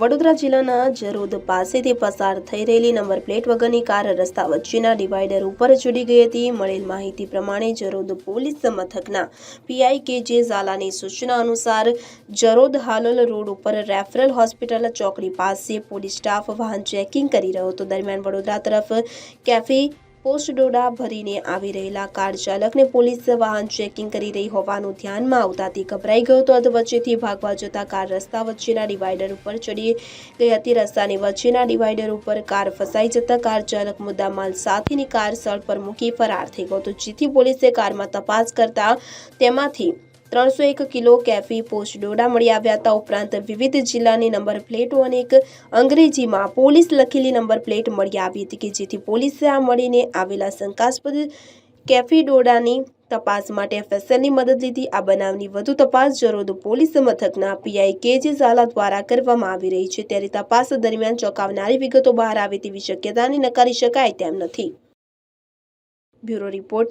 વડોદરા જિલ્લાના જરોદ પાસેથી પસાર થઈ રહેલી નંબર પ્લેટ વગરની કાર રસ્તા વચ્ચેના ડિવાઈડર ઉપર ચડી ગઈ હતી. મળેલ માહિતી પ્રમાણે જરોદ પોલીસ મથકના પીઆઈ કે જે ઝાલાની સૂચના અનુસાર જરોદ હાલોલ રોડ ઉપર રેફરલ હોસ્પિટલ ચોકડી પાસે પોલીસ સ્ટાફ વાહન ચેકિંગ કરી રહ્યો હતો. દરમિયાન વડોદરા તરફ કેફે પોસ્ટ ડોડા ભરીને આવી રહેલા કાર ચાલકને પોલીસ વાહન ચેકિંગ કરી રહી હોવાનું ધ્યાનમાં આવતા તે ગભરાઈ ગયો હતો. અધ વચ્ચેથી ભાગવા જતા કાર રસ્તા વચ્ચેના ડિવાઈડર ઉપર ચડી ગઈ હતી. રસ્તાની વચ્ચેના ડિવાઈડર ઉપર કાર ફસાઈ જતા કાર ચાલક મુદ્દામાલ સાથેની કાર સ્થળ પર મૂકી ફરાર થઈ ગયો હતો, જેથી પોલીસે કારમાં તપાસ કરતા તેમાંથી ત્રણસો એક કિલો કેફી પોસ્ટ ડોડા મળી આવ્યા હતા. ઉપરાંત વિવિધ જિલ્લાની નંબર પ્લેટો અને એક અંગ્રેજીમાં પોલીસ લખેલી નંબર પ્લેટ મળી આવી હતી કે જેથી પોલીસે આ મળીને આવેલા શંકાસ્પદ કેફી ડોડાની તપાસ માટે એફએસએલની મદદ લીધી. આ બનાવની વધુ તપાસ જરોદ પોલીસ મથકના પીઆઈ કે જે ઝાલા દ્વારા કરવામાં આવી રહી છે ત્યારે તપાસ દરમિયાન ચોંકાવનારી વિગતો બહાર આવે તેવી શક્યતાને નકારી શકાય તેમ નથી. Bureau report